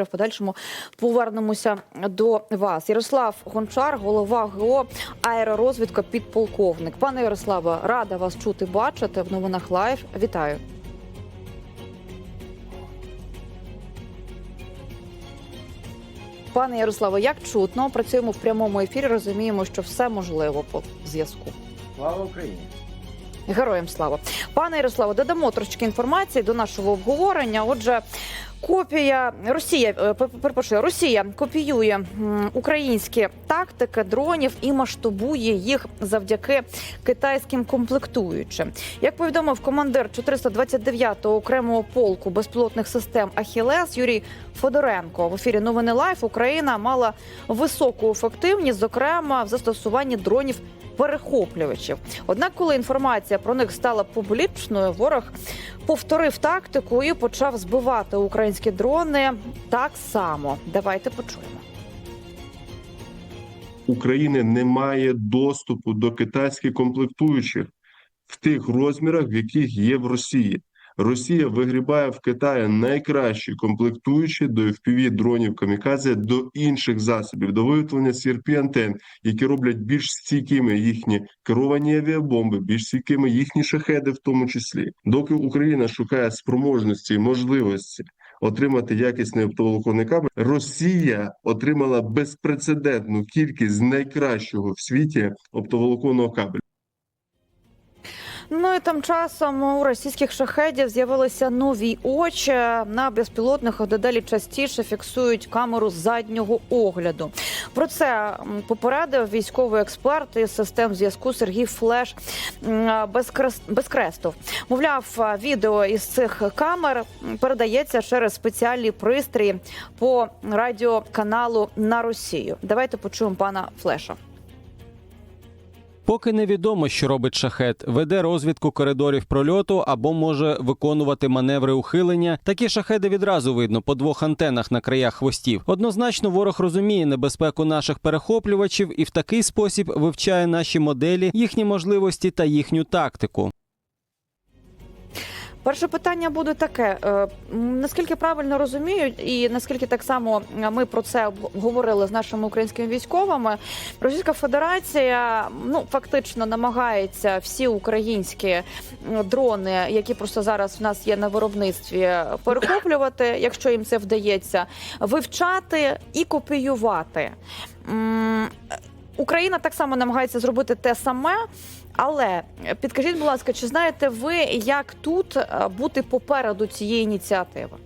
В подальшому повернемося до вас. Ярослав Гончар, голова ГО аеророзвідка, підполковник. Пане Ярославе, рада вас чути, бачити в новинах Лайв. Вітаю. Пане Ярославе, як чутно, працюємо в прямому ефірі. Розуміємо, що все можливо по зв'язку. Слава Україні! Героям слава, пане Ярославе, додамо трошки інформації до нашого обговорення. Отже, копія Росія е, перепрошую, Росія копіює українські тактики дронів і масштабує їх завдяки китайським комплектуючим. Як повідомив командир 429-го окремого полку безпілотних систем Ахілес Юрій Федоренко в ефірі Новини Лайф Україна мала високу ефективність, зокрема в застосуванні дронів перехоплювачів. Однак, коли інформація про них стала публічною, ворог повторив тактику і почав збивати українські дрони так само. Давайте почуємо. України немає доступу до китайських комплектуючих в тих розмірах, в яких є в Росії. Росія вигрібає в Китаї найкращі комплектуючі до FPV дронів камікадзе, до інших засобів, до виготовлення crp антен, які роблять більш стійкими їхні керовані авіабомби, більш стійкими їхні шахеди, в тому числі. Доки Україна шукає спроможності і можливості отримати якісний оптоволоконний кабель, Росія отримала безпрецедентну кількість найкращого в світі оптоволоконного кабелю. Ну і тим часом у російських шахедів з'явилися нові очі на безпілотних, дедалі частіше фіксують камеру заднього огляду. Про це попередив військовий експерт із систем зв'язку Сергій Флеш Безкрестов. Мовляв, відео із цих камер передається через спеціальні пристрої по радіоканалу на Росію. Давайте почуємо пана Флеша. Поки невідомо, що робить шахет, веде розвідку коридорів прольоту або може виконувати маневри ухилення. Такі шахеди відразу видно по двох антенах на краях хвостів. Однозначно, ворог розуміє небезпеку наших перехоплювачів і в такий спосіб вивчає наші моделі, їхні можливості та їхню тактику. Перше питання буде таке: е, наскільки правильно розумію, і наскільки так само ми про це говорили з нашими українськими військовими, Російська Федерація ну фактично намагається всі українські дрони, які просто зараз в нас є на виробництві, перехоплювати, якщо їм це вдається, вивчати і копіювати. Україна так само намагається зробити те саме. Але підкажіть, будь ласка, чи знаєте ви, як тут е, бути попереду цієї ініціативи?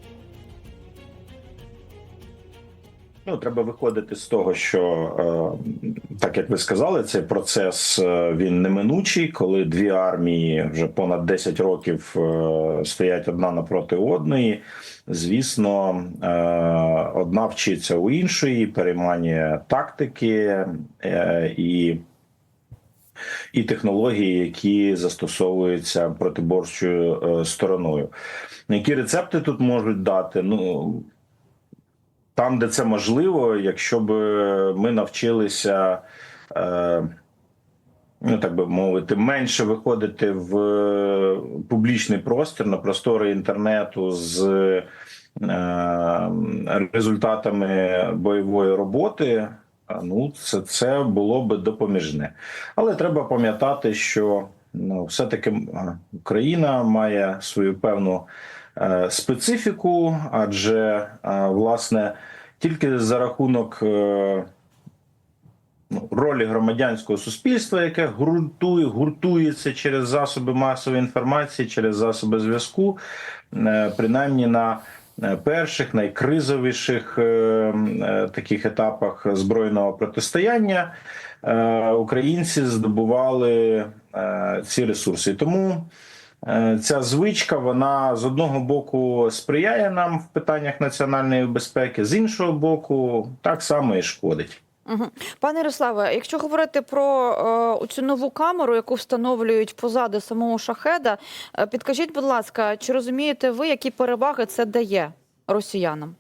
Ну, треба виходити з того, що е, так як ви сказали, цей процес е, він неминучий, коли дві армії вже понад 10 років е, стоять одна напроти одної. Звісно, е, одна вчиться у іншої, переймання тактики е, і. І технології, які застосовуються протиборчою е, стороною. Які рецепти тут можуть дати? Ну там, де це можливо, якщо б ми навчилися, е, ну так би мовити, менше виходити в публічний простір на простори інтернету з е, результатами бойової роботи. Ну, це, це було би допоміжне. Але треба пам'ятати, що ну, все-таки Україна має свою певну е, специфіку, адже е, власне тільки за рахунок е, ну, ролі громадянського суспільства, яке гуртує, гуртується через засоби масової інформації, через засоби зв'язку, е, принаймні на перших найкризовіших е, е, таких етапах збройного протистояння е, українці здобували е, ці ресурси. Тому Е, Ця звичка вона з одного боку сприяє нам в питаннях національної безпеки, з іншого боку, так само і шкодить. Пане Ярославе, якщо говорити про е, цю нову камеру, яку встановлюють позаду самого шахеда, е, підкажіть, будь ласка, чи розумієте ви, які переваги це дає росіянам?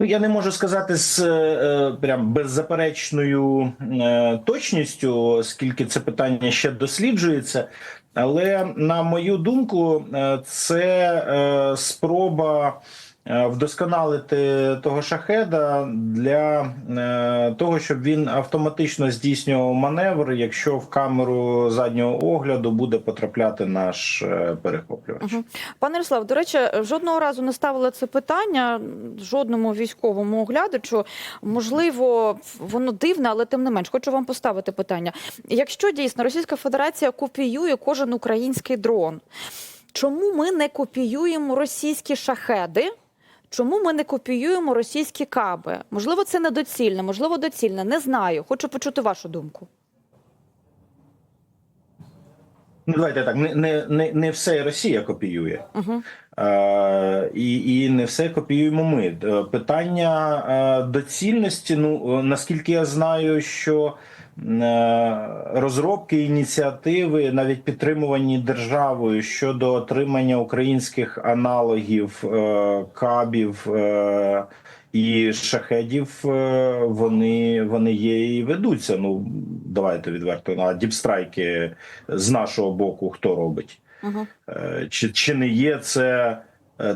Ну, я не можу сказати з е, прям беззаперечною е, точністю, оскільки це питання ще досліджується. Але на мою думку, е, це спроба вдосконалити того шахеда для е, того, щоб він автоматично здійснював маневр, якщо в камеру заднього огляду буде потрапляти наш е, перехоплювач. Мгм. Пане Ярослав, до речі, жодного разу не ставили це питання жодному військовому оглядачу. Можливо, воно дивне, але тим не менш, хочу вам поставити питання. Якщо дійсно Російська Федерація копіює кожен український дрон, чому ми не копіюємо російські шахеди? Чому ми не копіюємо російські каби? Можливо, це недоцільно, можливо, доцільно. Не знаю. Хочу почути вашу думку. Ну, давайте так, не, не, не, не все Росія копіює. Угу. Е, і, і не все копіюємо ми. Е, Питання е, доцільності. Ну е, наскільки я знаю, що розробки ініціативи, навіть підтримувані державою щодо отримання українських аналогів е, кабів. Е, і шахедів е, вони, вони є і ведуться. Ну давайте відверто на діпстрайки з нашого боку хто робить. Е, Чи, чи не є це е,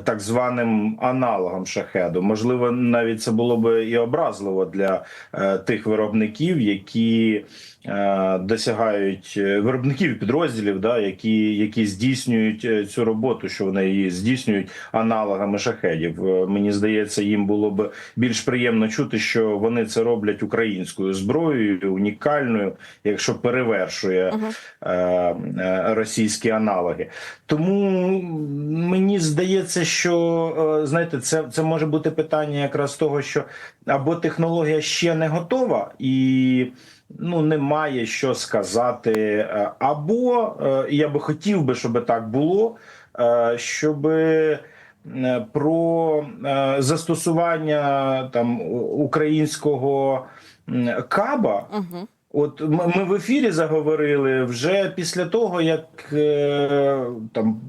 так званим аналогом шахеду? Можливо, навіть це було би і образливо для е, тих виробників, які е, досягають е, виробників підрозділів, да, які, які здійснюють е, цю роботу, що вони її здійснюють аналогами шахедів. Е, Мені здається, їм було б більш приємно чути, що вони це роблять українською зброєю, унікальною, якщо перевершує е, е, російські аналоги. Тому мені здається, що е, знаєте, це, це може бути питання якраз того, що або технологія ще не готова і. Ну, немає що сказати, е, або е, я би хотів би, щоб так було, щоб про застосування там українського каба Угу. От ми в ефірі заговорили вже після того, як е, там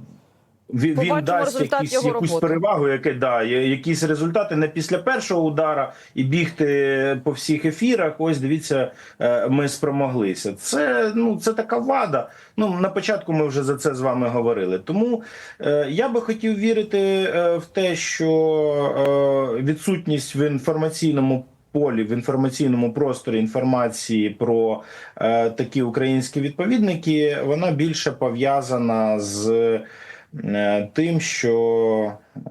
він, Побачимо дасть якісь, його якусь роботи. перевагу, яке да, якісь результати не після першого удара і бігти по всіх ефірах. Ось дивіться, е, ми спромоглися. Це ну це така вада. Ну на початку ми вже за це з вами говорили. Тому е, я би хотів вірити е, в те, що е, відсутність в інформаційному полі в інформаційному просторі інформації про е, такі українські відповідники, вона більше пов'язана з тим, що е,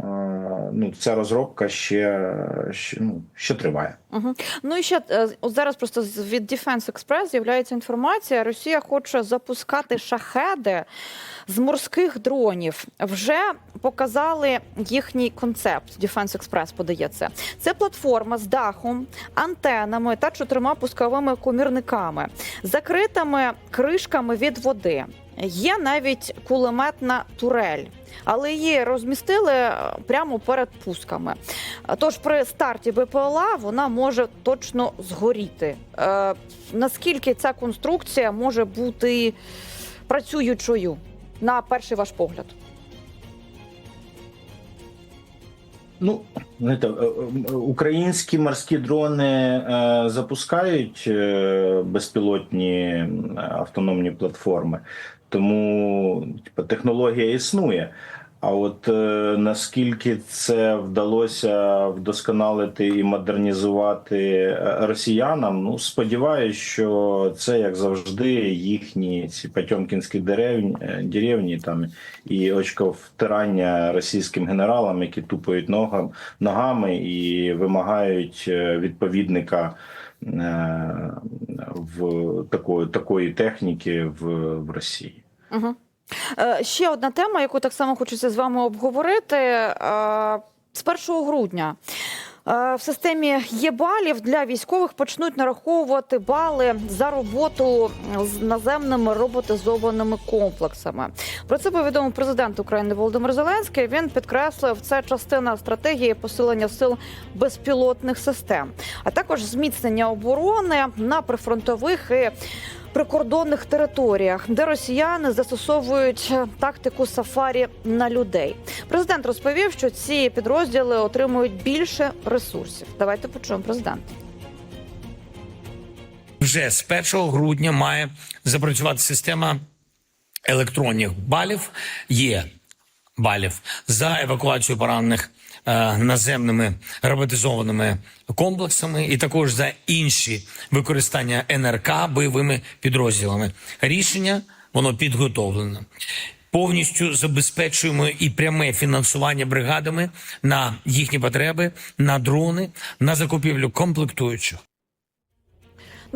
ну, ця розробка ще, ще, ну, ще триває. Угу. Ну і ще е, от зараз просто від Defense Express з'являється інформація. Росія хоче запускати шахеди з морських дронів. Вже показали їхній концепт. Defense Express подає це. Це платформа з дахом, антенами та чотирма пусковими комірниками, закритими кришками від води. Є навіть кулеметна турель. Але її розмістили е, прямо перед пусками. Тож при старті БПЛА вона може точно згоріти. Е, наскільки ця конструкція може бути працюючою на перший ваш погляд? Ну, знаєте, е, е, українські морські дрони запускають безпілотні автономні платформи, тому типу, технологія існує. А от е, наскільки це вдалося вдосконалити і модернізувати е, росіянам, ну сподіваюся, що це як завжди їхні ці потьомкінські деревні, е, деревні там і очковтирання російським генералам, які тупають ногам, ногами і вимагають е, відповідника в такої, такої техніки в, в Росії. Угу. Е, ще одна тема, яку так само хочеться з вами обговорити. Е, з 1 грудня. е, В системі є-балів для військових почнуть нараховувати бали за роботу з наземними роботизованими комплексами. Про це повідомив президент України Володимир Зеленський. Він підкреслив, це частина стратегії посилення сил безпілотних систем, а також зміцнення оборони на прифронтових і прикордонних територіях, де росіяни застосовують тактику сафарі на людей. Президент розповів, що ці підрозділи отримують більше ресурсів. Давайте почуємо президента. вже з 1 грудня має запрацювати система електронних балів. Є балів за евакуацію поранених наземними роботизованими комплексами, і також за інші використання НРК бойовими підрозділами. Рішення воно підготовлено. Повністю забезпечуємо і пряме фінансування бригадами на їхні потреби, на дрони, на закупівлю комплектуючих.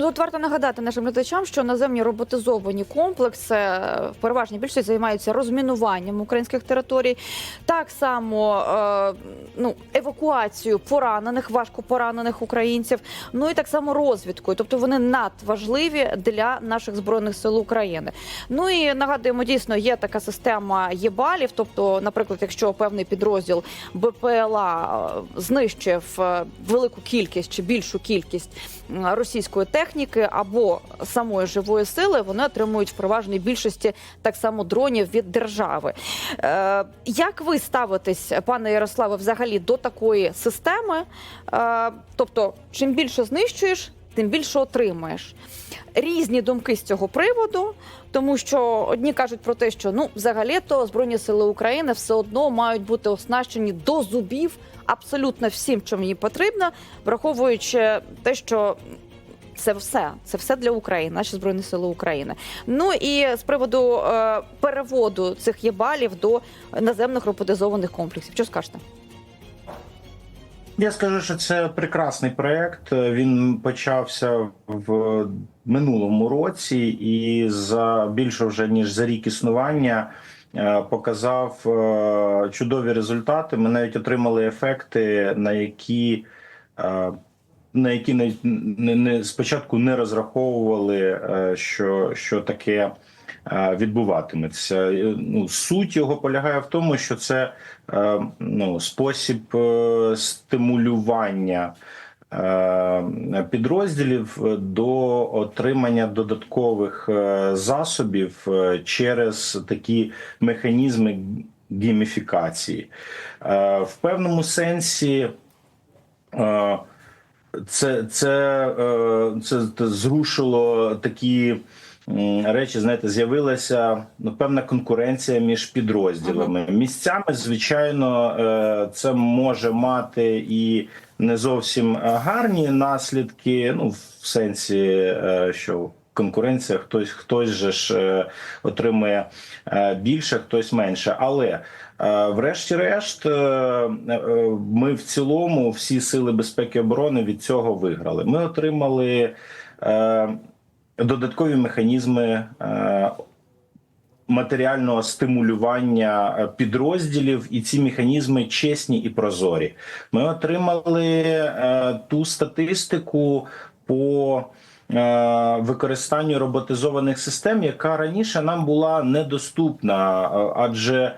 Ну, тут варто нагадати нашим глядачам, що наземні роботизовані комплекси е, в переважній більшості займаються розмінуванням українських територій, так само е, ну, евакуацією поранених, важко поранених українців, ну і так само розвідкою. Тобто вони надважливі для наших збройних сил України. Ну і нагадуємо, дійсно є така система єбалів. Тобто, наприклад, якщо певний підрозділ БПЛА е, знищив е, велику кількість чи більшу кількість російської техніки або самої живої сили, вони отримують в переважній більшості так само дронів від держави. Е, як ви ставитесь, пане Ярославе, взагалі до такої системи? Е, тобто, чим більше знищуєш, тим більше отримаєш. Різні думки з цього приводу, тому що одні кажуть про те, що ну взагалі-то збройні сили України все одно мають бути оснащені до зубів абсолютно всім, чим їм потрібно, враховуючи те, що це все, це все для України, наші збройні сили України. Ну і з приводу е, переводу цих єбалів до наземних роботизованих комплексів. Що скажете? Я скажу, що це прекрасний проект. Він почався в минулому році, і за більше вже ніж за рік існування е, показав е, чудові результати. Ми навіть отримали ефекти, на які е, на які не, не, не спочатку не розраховували, е, що, що таке е, відбуватиметься. Е, Ну, суть його полягає в тому, що це ну, спосіб стимулювання підрозділів до отримання додаткових засобів через такі механізми гейміфікації. Е, В певному сенсі. Це, це, е, це, це зрушило такі речі. Знаєте, з'явилася ну, певна конкуренція між підрозділами. Місцями, звичайно, е, це може мати і не зовсім гарні наслідки. Ну, в сенсі, е, що конкуренція, хтось хтось же ж е, отримує е, більше, хтось менше. Але е, врешті-решт, ми в цілому, всі сили безпеки і оборони від цього виграли. Ми отримали додаткові механізми. Матеріального стимулювання підрозділів, і ці механізми чесні і прозорі. Ми отримали е, ту статистику по використанню роботизованих систем, яка раніше нам була недоступна, е, адже е,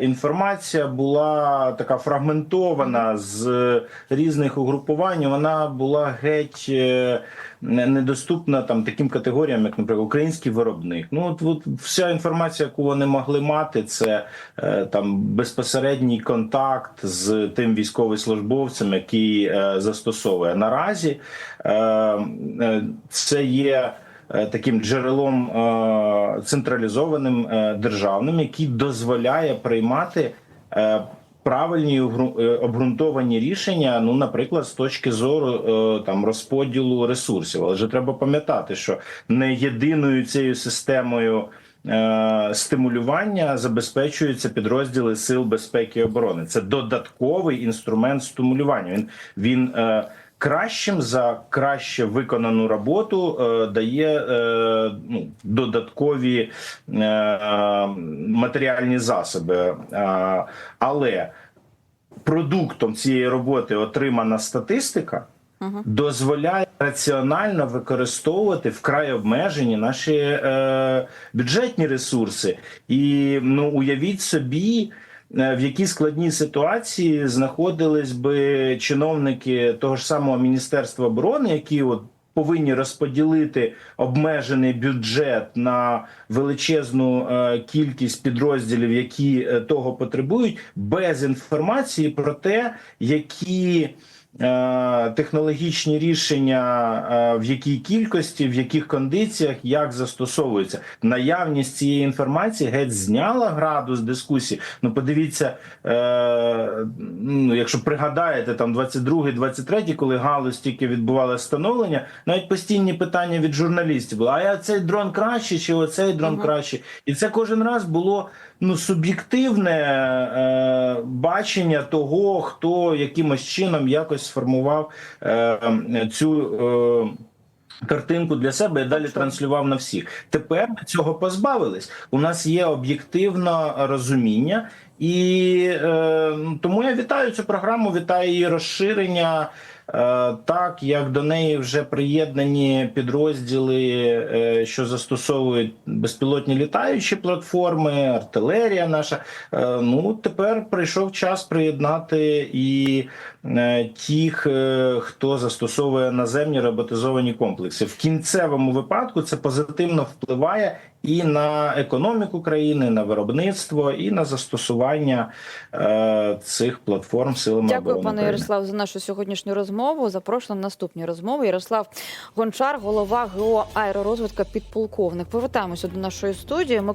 інформація була така фрагментована з різних угрупувань. Вона була геть е, недоступна там таким категоріям, як, наприклад, український виробник. Ну от, от вся інформація, яку вони могли мати, це е, там безпосередній контакт з тим військовослужбовцем, який е, застосовує наразі. Е, е, це є. Е, Таким джерелом е, централізованим е, державним, який дозволяє приймати правильні обґрунтовані рішення. Ну, наприклад, з точки зору там розподілу ресурсів. Але ж треба пам'ятати, що не єдиною цією системою. Стимулювання забезпечуються підрозділи сил безпеки і оборони. Це додатковий інструмент стимулювання. Він він кращим за краще виконану роботу е, дає е, ну, додаткові е, е, матеріальні засоби. Е, але продуктом цієї роботи отримана статистика дозволяє раціонально використовувати вкрай обмежені наші е, бюджетні ресурси. І ну уявіть собі. Е, В якій складній ситуації знаходились би чиновники того ж самого міністерства оборони, які от повинні розподілити обмежений бюджет на величезну е, кількість підрозділів, які е, того потребують, без інформації про те, які технологічні рішення е, в якій кількості, в яких кондиціях, як застосовуються. Наявність цієї інформації геть зняла градус дискусії. Ну, подивіться, е, ну, якщо пригадаєте, там 22-й, 23-й, коли галузь тільки відбувала становлення, навіть постійні питання від журналістів були: а цей дрон краще, чи оцей дрон краще? І це кожен раз було ну суб'єктивне е, бачення того, хто якимось чином якось сформував е, цю. Е, Картинку для себе і далі транслював на всіх. Тепер ми цього позбавились. У нас є об'єктивне розуміння, і е, тому я вітаю цю програму. Вітаю її розширення. Е, так як до неї вже приєднані підрозділи, е, що застосовують безпілотні літаючі платформи, артилерія наша. Е, ну тепер прийшов час приєднати і тих, хто застосовує наземні роботизовані комплекси. В кінцевому випадку це позитивно впливає і на економіку країни, на виробництво, і на застосування е, цих платформ силами Дякую, оборони пане. Ярослав, за нашу сьогоднішню розмову. Запрошую на наступні розмови. Ярослав Гончар, голова ГО аеророзвитка, підполковник. Повертаємося до нашої студії. Микола